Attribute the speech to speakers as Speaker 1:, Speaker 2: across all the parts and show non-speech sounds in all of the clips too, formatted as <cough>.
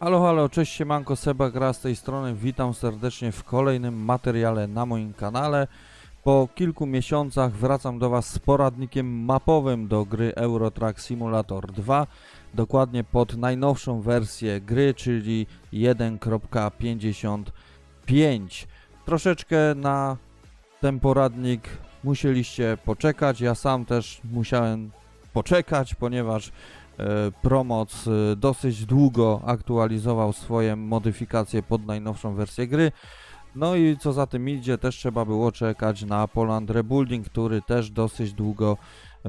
Speaker 1: Halo, halo, cześć siemanko, Seba gra z tej strony, witam serdecznie w kolejnym materiale na moim kanale. Po kilku miesiącach wracam do Was z poradnikiem mapowym do gry Euro Truck Simulator 2, dokładnie pod najnowszą wersję gry, czyli 1.55. Troszeczkę na ten poradnik musieliście poczekać, ja sam też musiałem poczekać, ponieważ Promoc e, dosyć długo aktualizował swoje modyfikacje pod najnowszą wersję gry. No i co za tym idzie, też trzeba było czekać na Poland Rebuilding, który też dosyć długo e,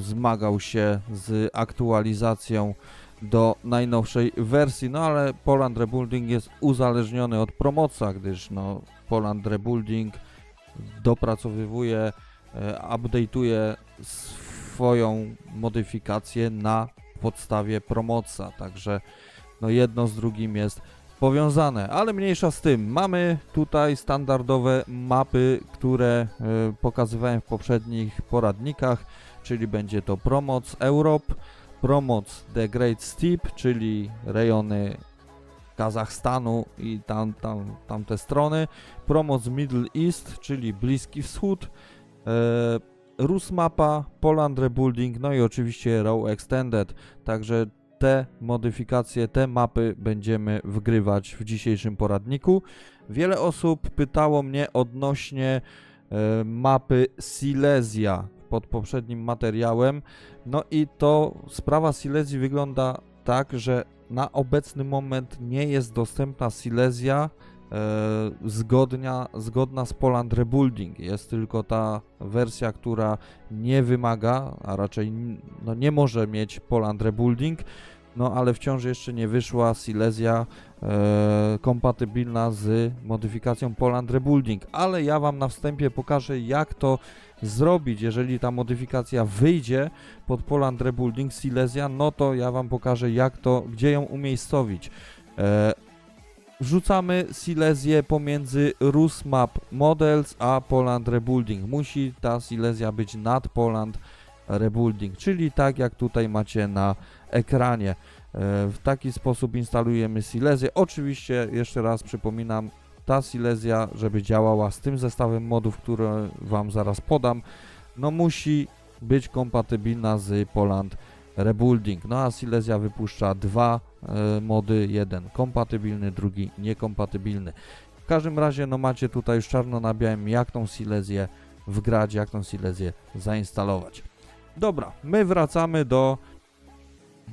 Speaker 1: zmagał się z aktualizacją do najnowszej wersji. No ale Poland Rebuilding jest uzależniony od Promoca, gdyż no, Poland Rebuilding dopracowywuje, e, update'uje swoją modyfikację na podstawie Promoca, także no jedno z drugim jest powiązane, ale mniejsza z tym. Mamy tutaj standardowe mapy, które e, pokazywałem w poprzednich poradnikach, czyli będzie to Promoc Europe, Promoc The Great Steep, czyli rejony Kazachstanu i tam, tam, tamte strony, Promoc Middle East, czyli Bliski Wschód, e, Rus Mapa, Poland Rebuilding, no i oczywiście Row Extended. Także te modyfikacje, te mapy będziemy wgrywać w dzisiejszym poradniku. Wiele osób pytało mnie odnośnie e, mapy Silesia pod poprzednim materiałem. No i to sprawa Silesii wygląda tak, że na obecny moment nie jest dostępna Silesia zgodnia, zgodna z Poland Rebuilding. Jest tylko ta wersja, która nie wymaga, a raczej no, nie może mieć Poland Rebuilding, no ale wciąż jeszcze nie wyszła Silesia e, kompatybilna z modyfikacją Poland Rebuilding. Ale ja Wam na wstępie pokażę, jak to zrobić. Jeżeli ta modyfikacja wyjdzie pod Poland Rebuilding Silesia, no to ja Wam pokażę, jak to, gdzie ją umiejscowić. E, Wrzucamy Silesię pomiędzy Rus Map Models a Poland Rebuilding. Musi ta Silesia być nad Poland Rebuilding, czyli tak jak tutaj macie na ekranie. E, W taki sposób instalujemy Silesię. Oczywiście, jeszcze raz przypominam, ta Silesia, żeby działała z tym zestawem modów, które Wam zaraz podam, no musi być kompatybilna z Poland Rebuilding. No a Silesia wypuszcza dwa mody, jeden kompatybilny, drugi niekompatybilny. W każdym razie no macie tutaj już czarno na białym jak tą Silesię wgrać, jak tą Silesię zainstalować. Dobra, my wracamy do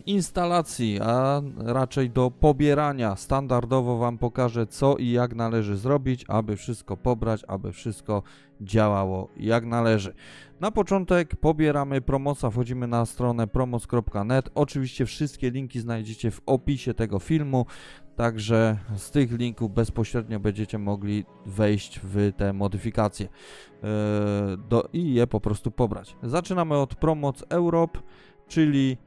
Speaker 1: instalacji, a raczej do pobierania. Standardowo Wam pokażę co i jak należy zrobić, aby wszystko pobrać, aby wszystko działało jak należy. Na początek pobieramy promoca, wchodzimy na stronę promoc.net. Oczywiście wszystkie linki znajdziecie w opisie tego filmu, także z tych linków bezpośrednio będziecie mogli wejść w te modyfikacje e, do, i je po prostu pobrać. Zaczynamy od Promoc Europe, czyli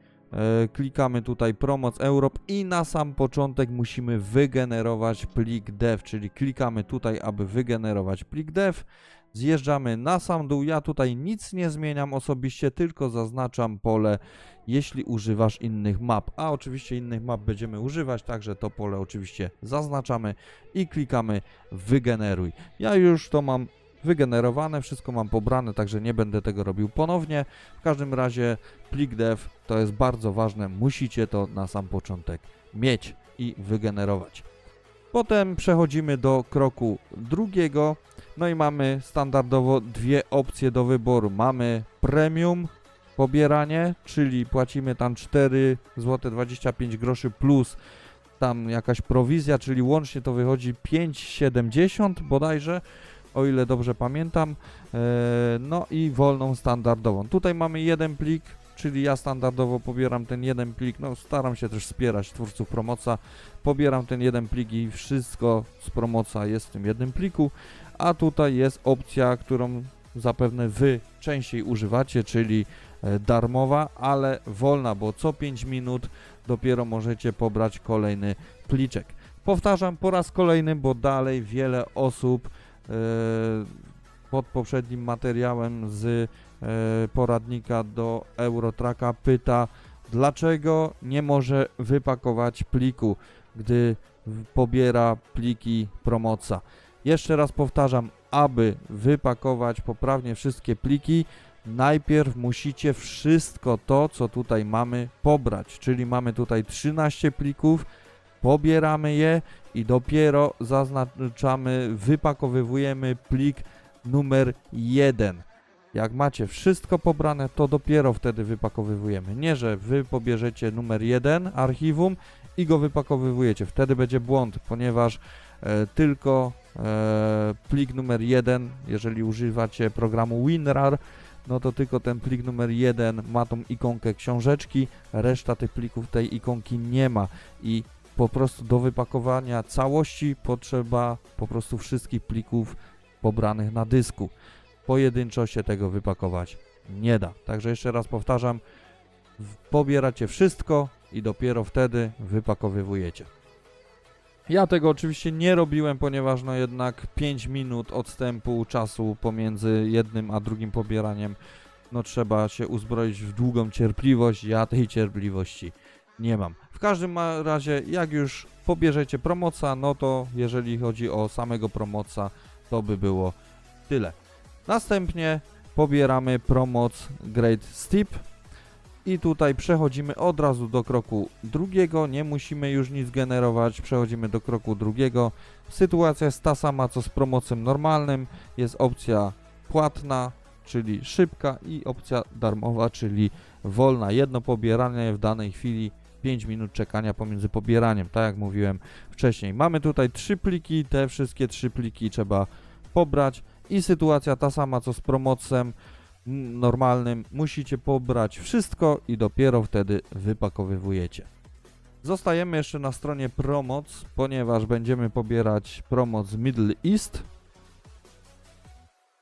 Speaker 1: klikamy tutaj Promoc Europe i na sam początek musimy wygenerować plik dev, czyli klikamy tutaj, aby wygenerować plik dev. Zjeżdżamy na sam dół. Ja tutaj nic nie zmieniam osobiście, tylko zaznaczam pole, jeśli używasz innych map. A oczywiście innych map będziemy używać, także to pole oczywiście zaznaczamy i klikamy wygeneruj. Ja już to mam wygenerowane, wszystko mam pobrane, także nie będę tego robił ponownie. W każdym razie plik dev to jest bardzo ważne, musicie to na sam początek mieć i wygenerować. Potem przechodzimy do kroku drugiego. No i mamy standardowo dwie opcje do wyboru. Mamy premium pobieranie, czyli płacimy tam 4 zł 25 groszy plus tam jakaś prowizja, czyli łącznie to wychodzi 5,70 bodajże, o ile dobrze pamiętam. E, No i wolną standardową. Tutaj mamy jeden plik, czyli ja standardowo pobieram ten jeden plik. No staram się też wspierać twórców promoca. Pobieram ten jeden plik i wszystko z promoca jest w tym jednym pliku a tutaj jest opcja, którą zapewne Wy częściej używacie, czyli e, darmowa, ale wolna, bo co 5 minut dopiero możecie pobrać kolejny pliczek. Powtarzam po raz kolejny, bo dalej wiele osób pod poprzednim materiałem z e, poradnika do Eurotraka pyta, dlaczego nie może wypakować pliku. gdy pobiera pliki Promoca. Jeszcze raz powtarzam, aby wypakować poprawnie wszystkie pliki, najpierw musicie wszystko to, co tutaj mamy, pobrać. Czyli mamy tutaj 13 plików, pobieramy je i dopiero zaznaczamy, wypakowywujemy plik numer 1. Jak macie wszystko pobrane, to dopiero wtedy wypakowywujemy. Nie, że wy pobierzecie numer 1 archiwum i go wypakowywujecie. Wtedy będzie błąd, ponieważ e, tylko e, plik numer 1, jeżeli używacie programu WinRAR, no to tylko ten plik numer 1 ma tą ikonkę książeczki, reszta tych plików tej ikonki nie ma i po prostu do wypakowania całości potrzeba po prostu wszystkich plików pobranych na dysku. Pojedynczo się tego wypakować nie da. Także jeszcze raz powtarzam, pobieracie wszystko i dopiero wtedy wypakowywujecie. Ja tego oczywiście nie robiłem, ponieważ no jednak 5 minut odstępu czasu pomiędzy jednym a drugim pobieraniem, no trzeba się uzbroić w długą cierpliwość. Ja tej cierpliwości nie mam. Każdym razie, jak już pobierzecie promoca, no to jeżeli chodzi o samego promoca, to by było tyle. Następnie pobieramy promoc Great Steep i tutaj przechodzimy od razu do kroku drugiego, nie musimy już nic generować, przechodzimy do kroku drugiego. Sytuacja jest ta sama co z promocem normalnym, jest opcja płatna, czyli szybka i opcja darmowa, czyli wolna. Jedno pobieranie w danej chwili 5 minut czekania pomiędzy pobieraniem, tak jak mówiłem wcześniej. Mamy tutaj trzy pliki, te wszystkie trzy pliki trzeba pobrać i sytuacja ta sama co z promocem normalnym. Musicie pobrać wszystko i dopiero wtedy wypakowywujecie. Zostajemy jeszcze na stronie promoc, ponieważ będziemy pobierać promoc Middle East.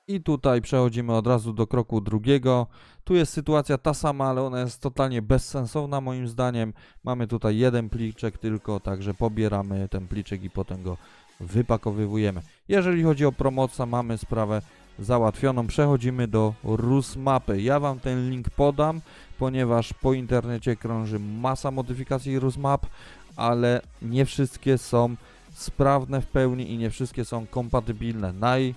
Speaker 1: I tutaj przechodzimy od razu do kroku drugiego. Tu jest sytuacja ta sama, ale ona jest totalnie bezsensowna moim zdaniem. Mamy tutaj jeden pliczek tylko, także pobieramy ten pliczek i potem go wypakowywujemy. Jeżeli chodzi o promoca, mamy sprawę załatwioną. Przechodzimy do RUS mapy. Ja Wam ten link podam, ponieważ po internecie krąży masa modyfikacji RUS map, ale nie wszystkie są sprawne w pełni i nie wszystkie są kompatybilne. Naj,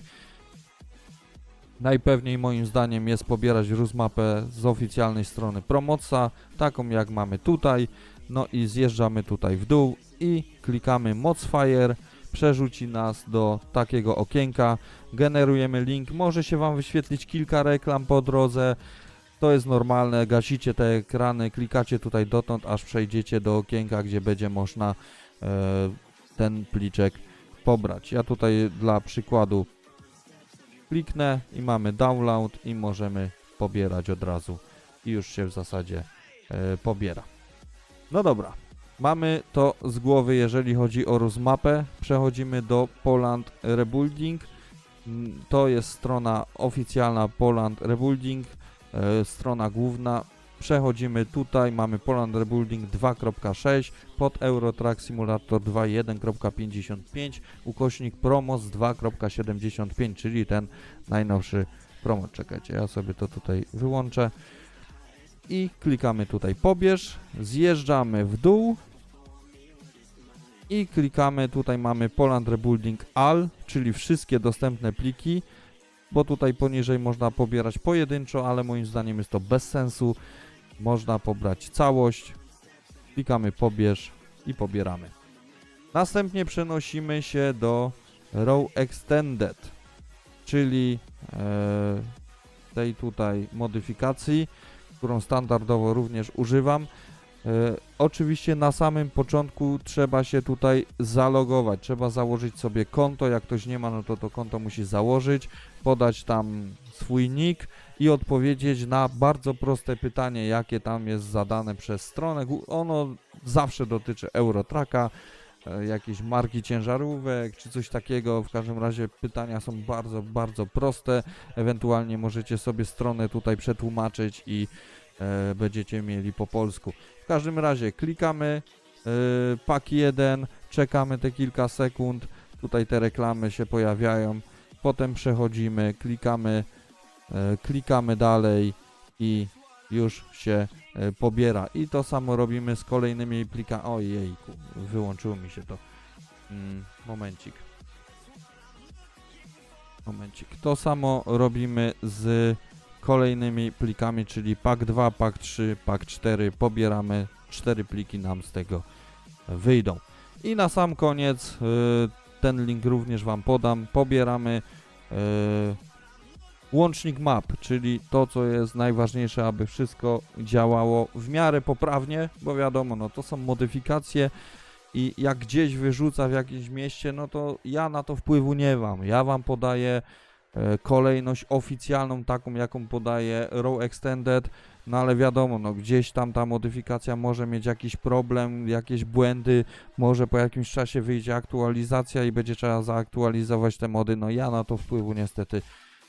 Speaker 1: najpewniej moim zdaniem jest pobierać RUS mapę z oficjalnej strony Promoca, taką jak mamy tutaj. No i zjeżdżamy tutaj w dół i klikamy Mocfire przerzuci nas do takiego okienka, generujemy link, może się Wam wyświetlić kilka reklam po drodze, to jest normalne, gasicie te ekrany, klikacie tutaj dotąd, aż przejdziecie do okienka, gdzie będzie można e, ten pliczek pobrać. Ja tutaj dla przykładu kliknę i mamy download i możemy pobierać od razu i już się w zasadzie e, pobiera. No dobra, Mamy to z głowy, jeżeli chodzi o rozmapę. Przechodzimy do Poland Rebuilding. Mm, To jest strona oficjalna Poland Rebuilding, e, strona główna. Przechodzimy tutaj, mamy Poland Rebuilding 2.6 pod Eurotrack Simulator 2.1.55 ukośnik Promos 2.75, czyli ten najnowszy promo. Czekajcie, ja sobie to tutaj wyłączę i klikamy tutaj pobierz, zjeżdżamy w dół i klikamy, tutaj mamy Poland Rebuilding All, czyli wszystkie dostępne pliki, bo tutaj poniżej można pobierać pojedynczo, ale moim zdaniem jest to bez sensu. Można pobrać całość, klikamy pobierz i pobieramy. Następnie przenosimy się do Row Extended, czyli e, tej tutaj modyfikacji, którą standardowo również używam. E, oczywiście na samym początku trzeba się tutaj zalogować, trzeba założyć sobie konto, jak ktoś nie ma, no to to konto musi założyć, podać tam swój nick i odpowiedzieć na bardzo proste pytanie, jakie tam jest zadane przez stronę. Ono zawsze dotyczy Eurotraka, e, jakiejś marki ciężarówek czy coś takiego. W każdym razie pytania są bardzo, bardzo proste. Ewentualnie możecie sobie stronę tutaj przetłumaczyć i e, będziecie mieli po polsku. W każdym razie klikamy e, pak 1, czekamy te kilka sekund, tutaj te reklamy się pojawiają, potem przechodzimy, klikamy, e, klikamy dalej i już się pobiera. I to samo robimy z kolejnymi plikami. Ojejku, wyłączyło mi się to. Mm, momencik. Momencik. To samo robimy z kolejnymi plikami, czyli pak 2, pak 3, pak 4. Pobieramy, 4 pliki nam z tego wyjdą. I na sam koniec, y, ten link również Wam podam, pobieramy y, łącznik map, czyli to, co jest najważniejsze, aby wszystko działało w miarę poprawnie, bo wiadomo, no to są modyfikacje i jak gdzieś wyrzuca w jakimś mieście, no to ja na to wpływu nie mam. Ja Wam podaję kolejność oficjalną, taką jaką podaje Row Extended, no ale wiadomo, no gdzieś tam ta modyfikacja może mieć jakiś problem, jakieś błędy, może po jakimś czasie wyjdzie aktualizacja i będzie trzeba zaaktualizować te mody, no ja na to wpływu niestety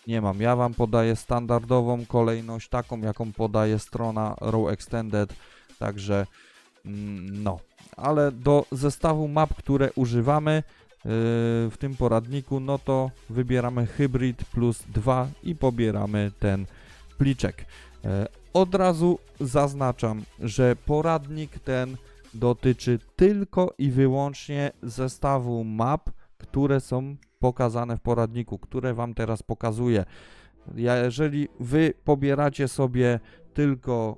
Speaker 1: nie mam. Ja Wam podaję standardową kolejność, taką jaką podaje strona Row Extended, także mm, no. Ale do zestawu map, które używamy w tym poradniku, no to wybieramy Hybrid plus 2 i pobieramy ten pliczek. E, Od razu zaznaczam, że poradnik ten dotyczy tylko i wyłącznie zestawu map, które są pokazane w poradniku, które Wam teraz pokazuję. Jeżeli Wy pobieracie sobie tylko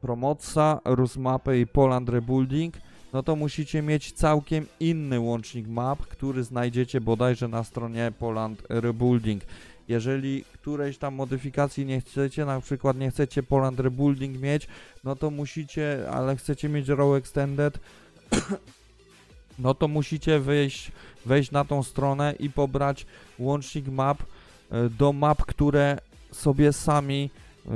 Speaker 1: Promotsa, Rusmapę i Poland Rebuilding, no to musicie mieć całkiem inny łącznik map, który znajdziecie bodajże na stronie Poland Rebuilding. Jeżeli którejś tam modyfikacji nie chcecie, na przykład nie chcecie Poland Rebuilding mieć, no to musicie, ale chcecie mieć Row Extended, <coughs> no to musicie wejść, wejść na tą stronę i pobrać łącznik map e, do map, które sobie sami e,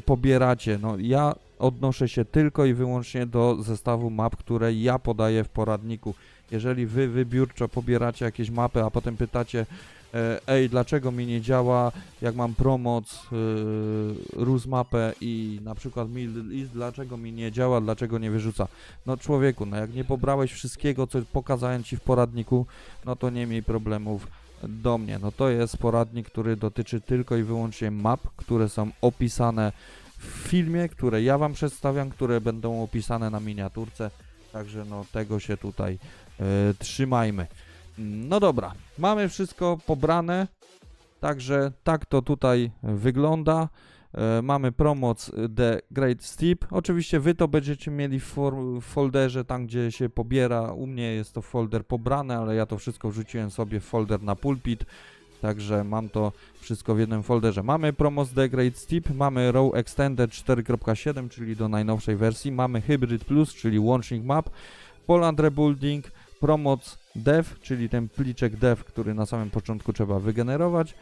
Speaker 1: pobieracie. No ja odnoszę się tylko i wyłącznie do zestawu map, które ja podaję w poradniku. Jeżeli wy wybiórczo pobieracie jakieś mapy, a potem pytacie, e, ej, dlaczego mi nie działa, jak mam promoc, yy, rus mapę i na przykład Middle East, dlaczego mi nie działa, dlaczego nie wyrzuca. No człowieku, no jak nie pobrałeś wszystkiego, co pokazałem ci w poradniku, no to nie miej problemów do mnie. No to jest poradnik, który dotyczy tylko i wyłącznie map, które są opisane w filmie, które ja wam przedstawiam, które będą opisane na miniaturce. Także no tego się tutaj e, trzymajmy. No dobra, mamy wszystko pobrane. Także tak to tutaj wygląda. E, mamy promoc The Great Steep. Oczywiście wy to będziecie mieli w, w folderze, tam gdzie się pobiera. U mnie jest to folder pobrany, ale ja to wszystko wrzuciłem sobie w folder na pulpit. Także mam to wszystko w jednym folderze. Mamy Promos The Great Steep, mamy Row Extended 4.7, czyli do najnowszej wersji. Mamy Hybrid Plus, czyli łącznik map. Poland Rebuilding, Promoc Dev, czyli ten pliczek dev, który na samym początku trzeba wygenerować.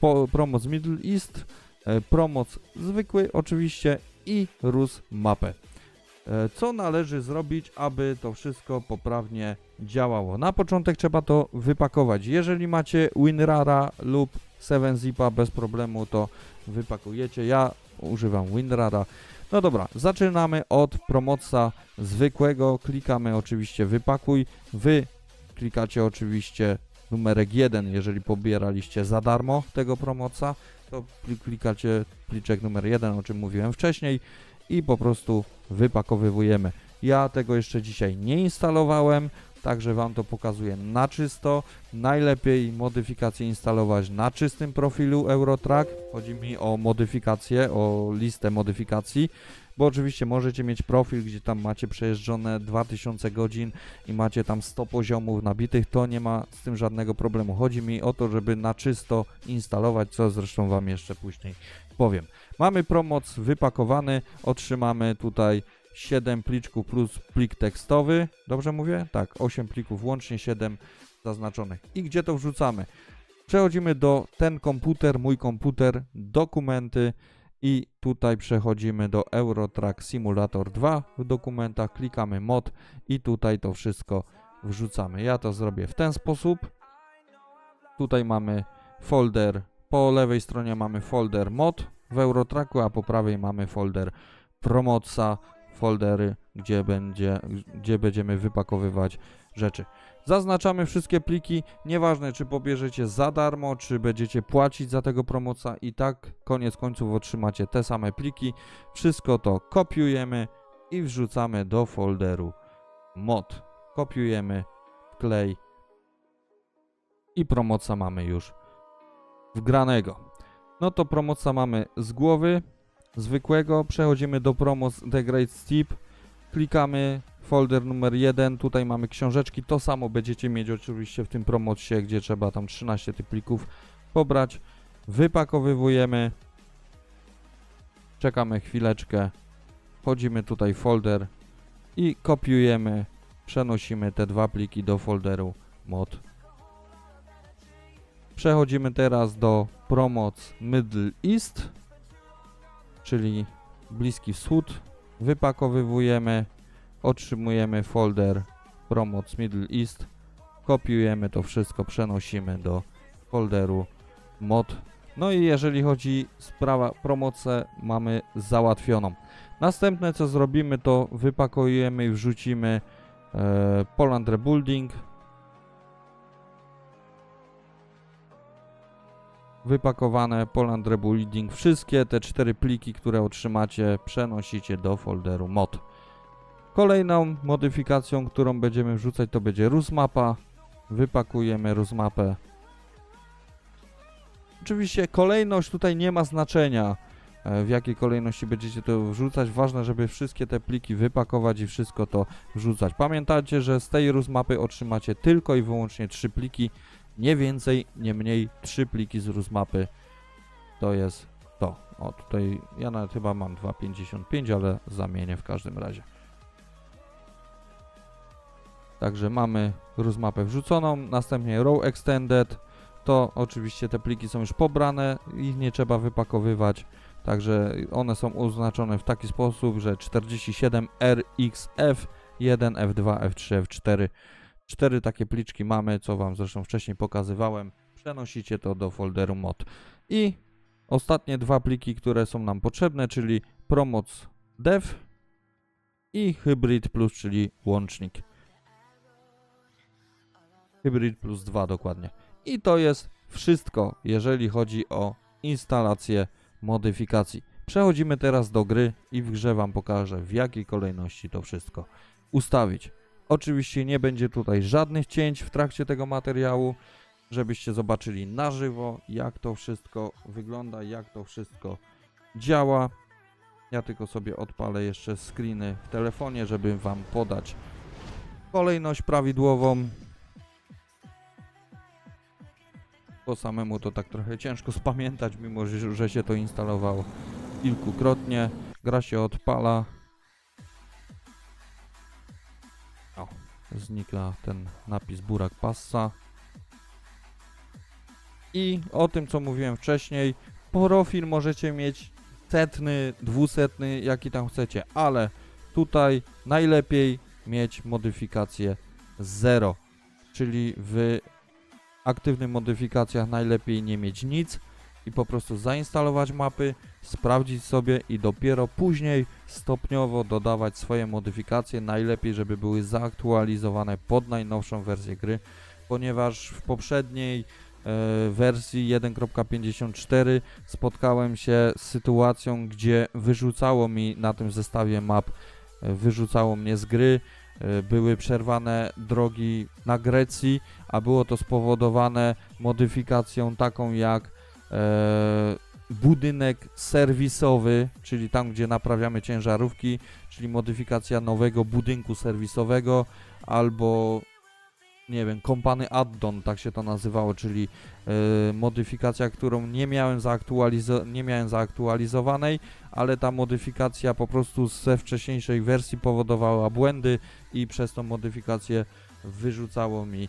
Speaker 1: Po, promoc Middle East, e, promoc zwykły oczywiście i Rus mapę. E, Co należy zrobić, aby to wszystko poprawnie działało? Na początek trzeba to wypakować. Jeżeli macie WinRara lub 7zipa bez problemu, to wypakujecie. Ja używam WinRara. No dobra, zaczynamy od promoca zwykłego. Klikamy oczywiście wypakuj. Wy klikacie oczywiście numerek 1, jeżeli pobieraliście za darmo tego promoca, to klikacie pliczek numer 1, o czym mówiłem wcześniej i po prostu wypakowywujemy. Ja tego jeszcze dzisiaj nie instalowałem, także Wam to pokazuję na czysto. Najlepiej modyfikacje instalować na czystym profilu Eurotrack. Chodzi mi o modyfikacje, o listę modyfikacji, bo oczywiście możecie mieć profil, gdzie tam macie przejeżdżone 2000 godzin i macie tam 100 poziomów nabitych, to nie ma z tym żadnego problemu. Chodzi mi o to, żeby na czysto instalować, co zresztą Wam jeszcze później powiem. Mamy promoc wypakowany, otrzymamy tutaj 7 pliczków plus plik tekstowy. Dobrze mówię? Tak, 8 plików łącznie, 7 zaznaczonych. I gdzie to wrzucamy? Przechodzimy do ten komputer, mój komputer, dokumenty i tutaj przechodzimy do Eurotrack Simulator 2 w dokumentach, klikamy mod i tutaj to wszystko wrzucamy. Ja to zrobię w ten sposób. Tutaj mamy folder, po lewej stronie mamy folder mod w Eurotracku, a po prawej mamy folder Promotsa foldery, gdzie, będzie, gdzie będziemy wypakowywać rzeczy. Zaznaczamy wszystkie pliki, nieważne czy pobierzecie za darmo, czy będziecie płacić za tego promoca i tak koniec końców otrzymacie te same pliki. Wszystko to kopiujemy i wrzucamy do folderu mod. Kopiujemy, klej i promoca mamy już wgranego. No to promoca mamy z głowy zwykłego, przechodzimy do promoc The Great Steep, klikamy folder numer 1, tutaj mamy książeczki, to samo będziecie mieć oczywiście w tym promocie, gdzie trzeba tam 13 tych plików pobrać, wypakowywujemy, czekamy chwileczkę, wchodzimy tutaj folder i kopiujemy, przenosimy te dwa pliki do folderu mod. Przechodzimy teraz do promoc Middle East, czyli Bliski Wschód. Wypakowywujemy, otrzymujemy folder promoc Middle East, kopiujemy to wszystko, przenosimy do folderu mod. No i jeżeli chodzi sprawa promocę mamy załatwioną. Następne co zrobimy to wypakujemy i wrzucimy e, Poland Rebuilding. Wypakowane Poland Rebuilding. Wszystkie te cztery pliki, które otrzymacie, przenosicie do folderu mod. Kolejną modyfikacją, którą będziemy wrzucać, to będzie Rusmapa. Wypakujemy Rusmapę. Oczywiście kolejność tutaj nie ma znaczenia e, w jakiej kolejności będziecie to wrzucać. Ważne, żeby wszystkie te pliki wypakować i wszystko to wrzucać. Pamiętajcie, że z tej RUSMAPy otrzymacie tylko i wyłącznie trzy pliki, nie więcej, nie mniej, trzy pliki z RUSMAPy. To jest to. O, tutaj ja nawet chyba mam 2,55, ale zamienię w każdym razie. Także mamy RUSMAPę wrzuconą, następnie Row Extended, to oczywiście te pliki są już pobrane, ich nie trzeba wypakowywać. Także one są oznaczone w taki sposób, że 47 RXF 1 F2 F3 F4 cztery takie pliczki mamy, co wam zresztą wcześniej pokazywałem. Przenosicie to do folderu mod. I ostatnie dwa pliki, które są nam potrzebne, czyli promoc dev i hybrid plus, czyli łącznik. Hybrid plus 2 dokładnie. I to jest wszystko, jeżeli chodzi o instalację modyfikacji. Przechodzimy teraz do gry i w grze Wam pokażę, w jakiej kolejności to wszystko ustawić. Oczywiście nie będzie tutaj żadnych cięć w trakcie tego materiału, żebyście zobaczyli na żywo, jak to wszystko wygląda, jak to wszystko działa. Ja tylko sobie odpalę jeszcze screeny w telefonie, żeby Wam podać kolejność prawidłową. Bo samemu to tak trochę ciężko spamiętać, mimo że, się to instalowało kilkukrotnie. Gra się odpala. Znika ten napis Burak Passa. I o tym, co mówiłem wcześniej, profil możecie mieć setny, dwusetny, jaki tam chcecie, ale tutaj najlepiej mieć modyfikację 0, czyli w aktywnych modyfikacjach najlepiej nie mieć nic i po prostu zainstalować mapy, sprawdzić sobie i dopiero później stopniowo dodawać swoje modyfikacje. Najlepiej, żeby były zaktualizowane pod najnowszą wersję gry, ponieważ w poprzedniej e, wersji 1.54 spotkałem się z sytuacją, gdzie wyrzucało mi na tym zestawie map, e, wyrzucało mnie z gry, e, były przerwane drogi na Grecji, a było to spowodowane modyfikacją taką jak budynek serwisowy, czyli tam, gdzie naprawiamy ciężarówki, czyli modyfikacja nowego budynku serwisowego, albo nie wiem, kompany addon, tak się to nazywało, czyli e, modyfikacja, którą nie miałem, zaaktualizo- nie miałem zaaktualizowanej, ale ta modyfikacja po prostu ze wcześniejszej wersji powodowała błędy i przez tą modyfikację wyrzucało mi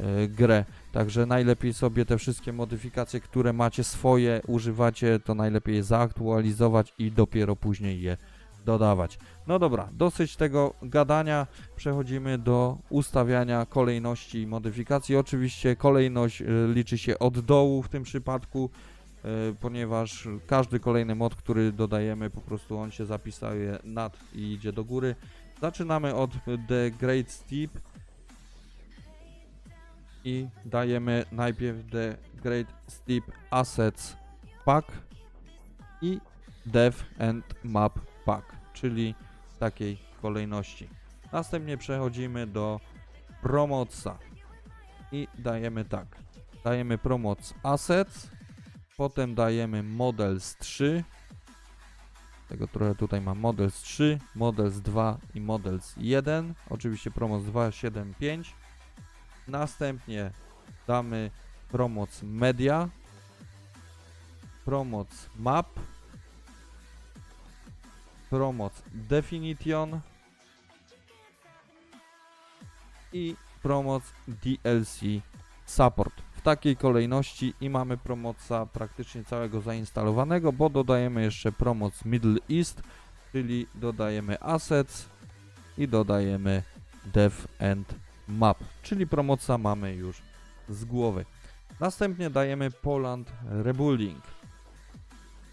Speaker 1: e, grę. Także najlepiej sobie te wszystkie modyfikacje, które macie swoje, używacie, to najlepiej je zaaktualizować i dopiero później je dodawać. No dobra, dosyć tego gadania. Przechodzimy do ustawiania kolejności modyfikacji. Oczywiście kolejność y, liczy się od dołu w tym przypadku. ponieważ każdy kolejny mod, który dodajemy, po prostu on się zapisuje nad i idzie do góry. Zaczynamy od The Great Steep i dajemy najpierw The Great Steep Assets Pack i Dev and Map Pack, czyli w takiej kolejności. Następnie przechodzimy do Promotsa i dajemy tak. Dajemy Promots Assets, potem dajemy Models 3, tego trochę tutaj mam Models 3, Models 2 i Models 1, oczywiście Promoc 2, 7, 5. Następnie damy Promoc Media, Promoc Map, Promoc Definition i Promoc DLC Support. W takiej kolejności i mamy promoca praktycznie całego zainstalowanego, bo dodajemy jeszcze promoc Middle East, czyli dodajemy Assets i dodajemy Dev and Map, czyli promoca mamy już z głowy. Następnie dajemy Poland Rebuilding.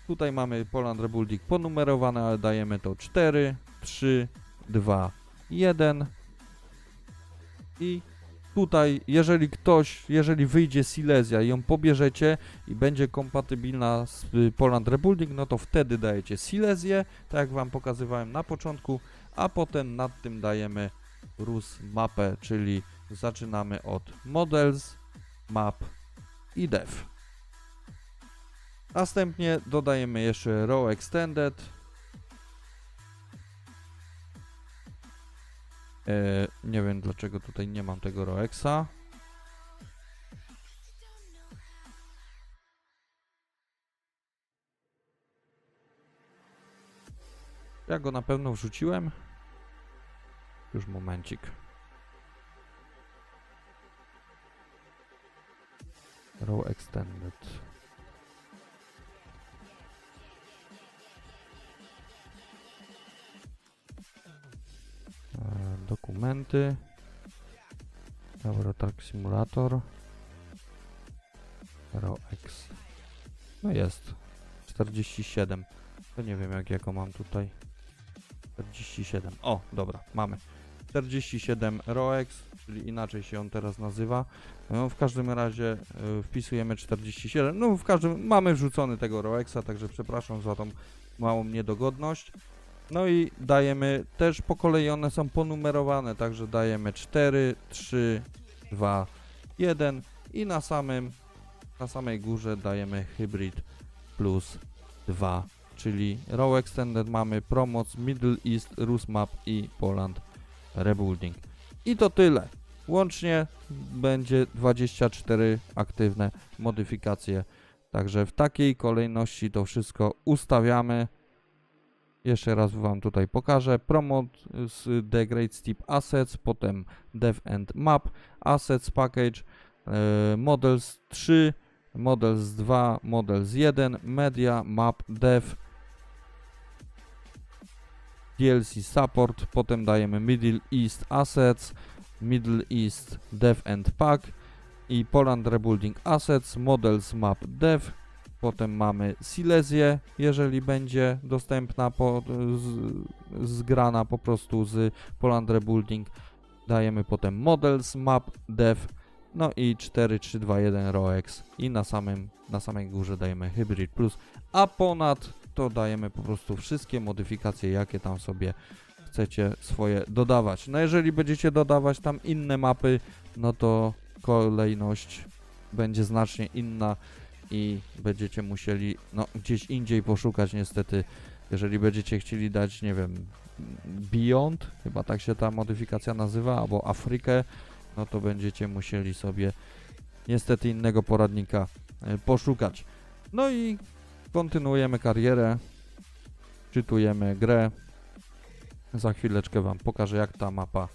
Speaker 1: Tutaj mamy Poland Rebuilding ponumerowane, ale dajemy to 4, 3, 2, 1 i tutaj, jeżeli ktoś, jeżeli wyjdzie Silesia i ją pobierzecie i będzie kompatybilna z Poland Rebuilding, no to wtedy dajecie Silesię, tak jak Wam pokazywałem na początku, a potem nad tym dajemy RUS mapę, czyli zaczynamy od Models, Map i Dev. Następnie dodajemy jeszcze Row Extended, E, nie wiem dlaczego tutaj nie mam tego Roexa. Ja go na pewno wrzuciłem. Już momencik. Row Extended. E, dokumenty. Eurotrack Simulator. ROX. No jest. 47. To nie wiem jak jaką mam tutaj. 47. O, dobra, mamy. 47 ROX, czyli inaczej się on teraz nazywa. No, w każdym razie y, wpisujemy 47. No w każdym mamy wrzucony tego ROXa, także przepraszam za tą małą niedogodność. No i dajemy też po kolei, one są ponumerowane, także dajemy 4, 3, 2, 1 i na samym na samej górze dajemy Hybrid plus 2, czyli Row Extended mamy Promoc, Middle East, Rus Map i Poland Rebuilding. I to tyle. Łącznie będzie 24 aktywne modyfikacje. Także w takiej kolejności to wszystko ustawiamy. Jeszcze raz Wam tutaj pokażę. Promote z Great Steep Assets, potem Dev and Map, Assets Package, e, Models 3, Models 2, Models 1, Media, Map, Dev, DLC Support, potem dajemy Middle East Assets, Middle East Dev and Pack i Poland Rebuilding Assets, Models Map Dev, Potem mamy Silesię, jeżeli będzie dostępna, po, z, zgrana po prostu z Poland Rebuilding. Dajemy potem Models, Map, Dev, no i 4, 3, 2, 1 ROX i na, samym, na samej górze dajemy Hybrid Plus, a ponad to dajemy po prostu wszystkie modyfikacje, jakie tam sobie chcecie swoje dodawać. No jeżeli będziecie dodawać tam inne mapy, no to kolejność będzie znacznie inna i będziecie musieli no, gdzieś indziej poszukać niestety, jeżeli będziecie chcieli dać, nie wiem, Beyond, chyba tak się ta modyfikacja nazywa, albo Afrykę, no to będziecie musieli sobie niestety innego poradnika e, poszukać. No i kontynuujemy karierę, czytujemy grę. Za chwileczkę Wam pokażę, jak ta mapa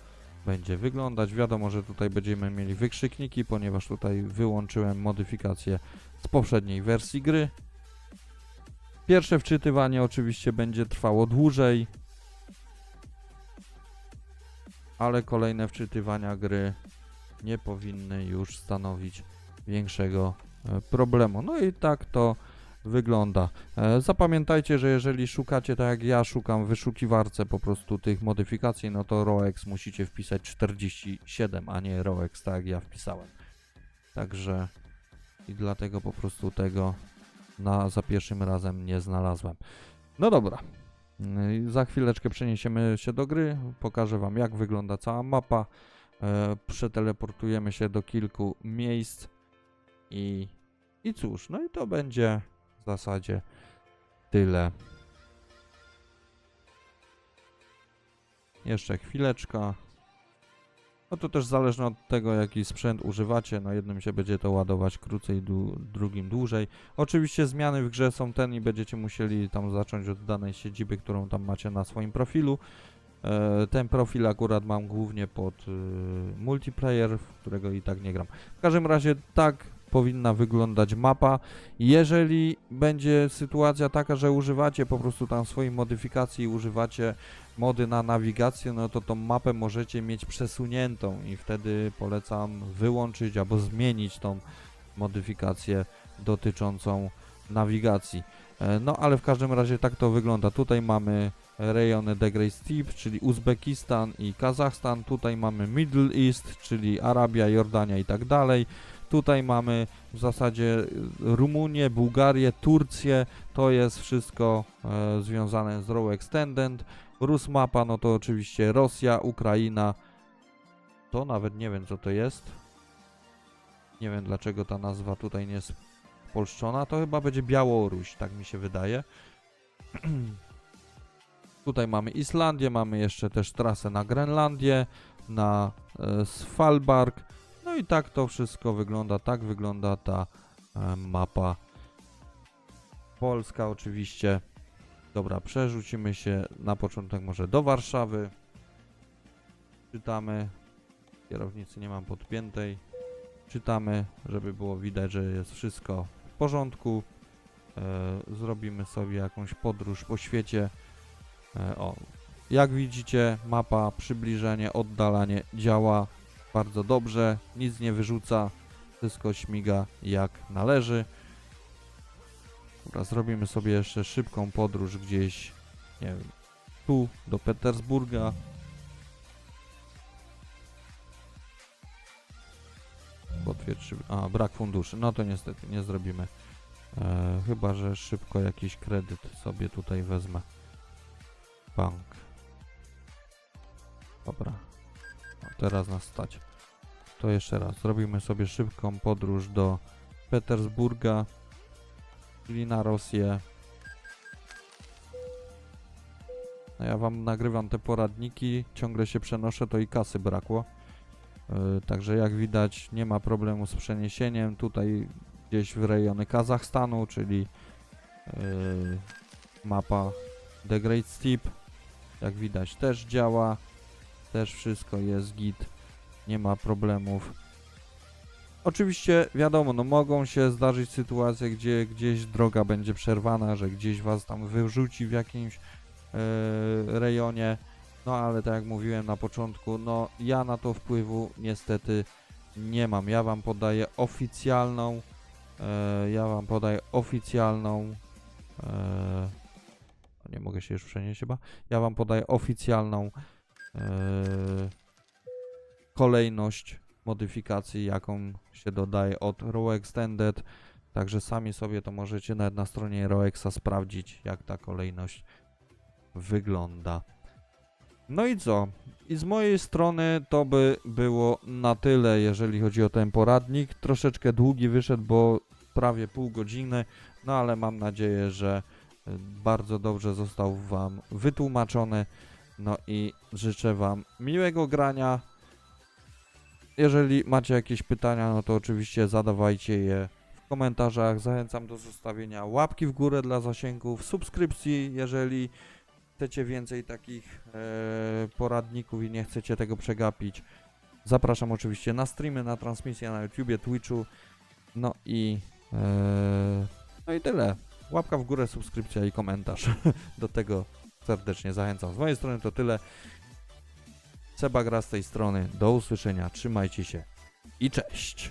Speaker 1: będzie wyglądać. Wiadomo, że tutaj będziemy mieli wykrzykniki, ponieważ tutaj wyłączyłem modyfikację z poprzedniej wersji gry. Pierwsze wczytywanie oczywiście będzie trwało dłużej, ale kolejne wczytywania gry nie powinny już stanowić większego e, problemu. No i tak to wygląda. E, zapamiętajcie, że jeżeli szukacie tak jak ja szukam w wyszukiwarce po prostu tych modyfikacji, no to ROEX musicie wpisać 47, a nie ROEX, tak jak ja wpisałem. Także i dlatego po prostu tego na, za pierwszym razem nie znalazłem. No dobra. Y, Za chwileczkę przeniesiemy się do gry, pokażę Wam jak wygląda cała mapa. E, przeteleportujemy się do kilku miejsc i, i cóż, no i to będzie w zasadzie tyle. Jeszcze chwileczka. No to też zależne od tego, jaki sprzęt używacie. No jednym się będzie to ładować krócej, drugim dłużej. Oczywiście zmiany w grze są ten i będziecie musieli tam zacząć od danej siedziby, którą tam macie na swoim profilu. E, ten profil akurat mam głównie pod y, multiplayer, w którego i tak nie gram. W każdym razie tak powinna wyglądać mapa. Jeżeli będzie sytuacja taka, że używacie po prostu tam swoich modyfikacji, używacie mody na nawigację, no to tą mapę możecie mieć przesuniętą i wtedy polecam wyłączyć albo zmienić tą modyfikację dotyczącą nawigacji. E, No ale w każdym razie tak to wygląda. Tutaj mamy rejony Steppe, czyli Uzbekistan i Kazachstan. Tutaj mamy Middle East, czyli Arabia, Jordania i tak dalej. Tutaj mamy w zasadzie y, Rumunię, Bułgarię, Turcję. To jest wszystko e, związane z Row Extended. Rus mapa, no to oczywiście Rosja, Ukraina. To nawet nie wiem co to jest. Nie wiem dlaczego ta nazwa tutaj nie jest polszczona. To chyba będzie Białoruś, tak mi się wydaje. <clears throat> Tutaj mamy Islandię, mamy jeszcze też trasę na Grenlandię, na e, Svalbard. I tak to wszystko wygląda, tak wygląda ta e, mapa. Polska oczywiście. Dobra, przerzucimy się na początek może do Warszawy. Czytamy. Kierownicy nie mam podpiętej. Czytamy, żeby było widać, że jest wszystko w porządku. E, zrobimy sobie jakąś podróż po świecie. E, o, jak widzicie, mapa, przybliżenie, oddalanie działa bardzo dobrze, nic nie wyrzuca, wszystko śmiga jak należy. Dobra, zrobimy sobie jeszcze szybką podróż gdzieś, nie wiem, tu do Petersburga. Potwierdź, a brak funduszy, no to niestety nie zrobimy. E, chyba, że szybko jakiś kredyt sobie tutaj wezmę. Bank. Dobra. Teraz nas stać. To jeszcze raz. Zrobimy sobie szybką podróż do Petersburga, czyli na Rosję. No ja wam nagrywam te poradniki, ciągle się przenoszę, to i kasy brakło. Yy, także jak widać nie ma problemu z przeniesieniem. Tutaj gdzieś w rejony Kazachstanu, czyli yy, mapa The Great Steppe. Jak widać też działa. Też wszystko jest git. Nie ma problemów. Oczywiście wiadomo, no mogą się zdarzyć sytuacje, gdzie gdzieś droga będzie przerwana, że gdzieś was tam wyrzuci w jakimś e, rejonie. No ale tak jak mówiłem na początku, no ja na to wpływu niestety nie mam. Ja wam podaję oficjalną e, ja wam podaję oficjalną e, nie mogę się już przenieść chyba. Ja wam podaję oficjalną kolejność modyfikacji, jaką się dodaje od Raw Extended. Także sami sobie to możecie nawet na stronie Roexa sprawdzić, jak ta kolejność wygląda. No i co? I z mojej strony to by było na tyle, jeżeli chodzi o ten poradnik. Troszeczkę długi wyszedł, bo prawie pół godziny, no ale mam nadzieję, że bardzo dobrze został Wam wytłumaczony. No i życzę Wam miłego grania. Jeżeli macie jakieś pytania, no to oczywiście zadawajcie je w komentarzach. Zachęcam do zostawienia łapki w górę dla zasięgów, subskrypcji, jeżeli chcecie więcej takich e, poradników i nie chcecie tego przegapić. Zapraszam oczywiście na streamy, na transmisję na YouTubie, Twitchu. No i e, no i tyle. Łapka w górę, subskrypcja i komentarz. <laughs> Do tego serdecznie zachęcam. Z mojej strony to tyle. Seba gra z tej strony. Do usłyszenia. Trzymajcie się i cześć.